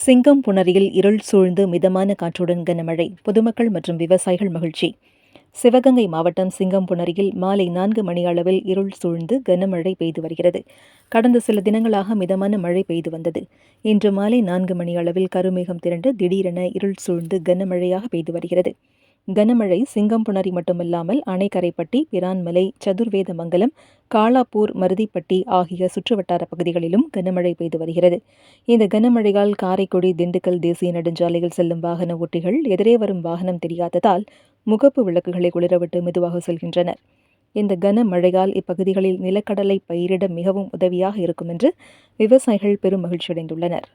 சிங்கம் புணரியில் இருள் சூழ்ந்து மிதமான காற்றுடன் கனமழை பொதுமக்கள் மற்றும் விவசாயிகள் மகிழ்ச்சி. சிவகங்கை மாவட்டம் சிங்கம்புணரியில் மாலை நான்கு மணி அளவில் இருள் சூழ்ந்து கனமழை பெய்து வருகிறது. கடந்த சில தினங்களாக மிதமான மழை பெய்து வந்தது. இன்று மாலை நான்கு மணி அளவில் கருமேகம் திரண்டு திடீரென இருள் சூழ்ந்து கனமழையாக பெய்து வருகிறது. கனமழை சிங்கம்புணரி மட்டுமல்லாமல் அணைக்கரைப்பட்டி பிரான்மலை சதுர்வேதமங்கலம் காளாப்பூர் மருதிப்பட்டி ஆகிய சுற்றுவட்டார பகுதிகளிலும் கனமழை பெய்து வருகிறது. இந்த கனமழையால் காரைக்குடி திண்டுக்கல் தேசிய நெடுஞ்சாலையில் செல்லும் வாகன ஓட்டிகள் எதிரே வரும் வாகனம் தெரியாததால் முகப்பு விளக்குகளை குளிரவிட்டு மெதுவாக செல்கின்றனர். இந்த கனமழையால் இப்பகுதிகளில் நிலக்கடலை பயிரிட மிகவும் உதவியாக இருக்கும் என்று விவசாயிகள் பெரும் மகிழ்ச்சியடைந்துள்ளனர்.